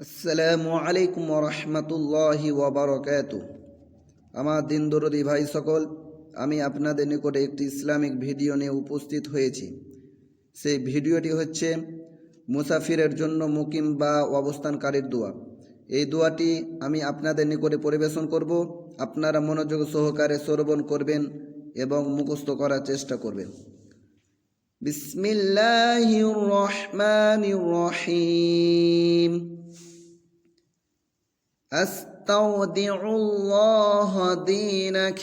আসসালামু আলাইকুম রহমতুল্লাহি ওবরকাত আমার দিন দরদি ভাই সকল, আমি আপনাদের নিকটে একটি ইসলামিক ভিডিও নিয়ে উপস্থিত হয়েছি। সেই ভিডিওটি হচ্ছে মুসাফিরের জন্য মুকিম বা অবস্থানকারীর দোয়া। এই দোয়াটি আমি আপনাদের নিকটে পরিবেশন করব, আপনারা মনোযোগ সহকারে শ্রবণ করবেন এবং মুখস্থ করার চেষ্টা করবেন। بسم الله الرحمن الرحيم أستودع الله دينك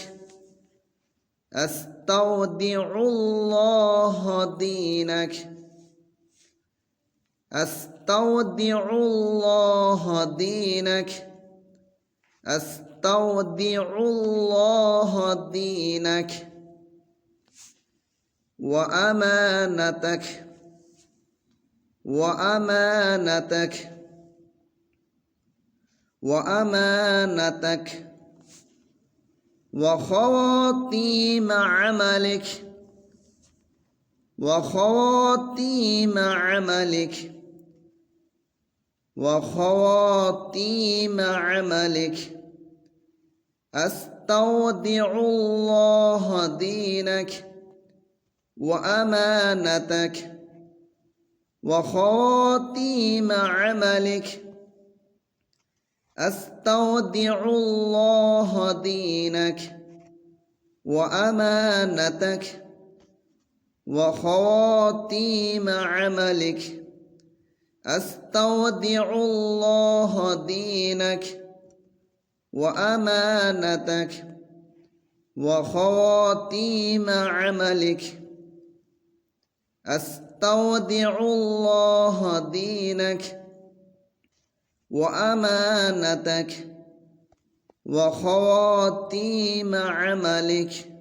أستودع الله دينك أستودع الله دينك أستودع الله دينك وأمانتك وأمانتك وأمانتك وخواتيم عملك وخواتيم عملك وخواتيم عملك. أستودع الله دينك. وأمانتك وخواتيم عملك. أستودع الله دينك وأمانتك وخواتيم عملك. أستودع الله دينك وأمانتك وخواتيم عملك. أستودع الله دينك وأمانتك وخواتيم عملك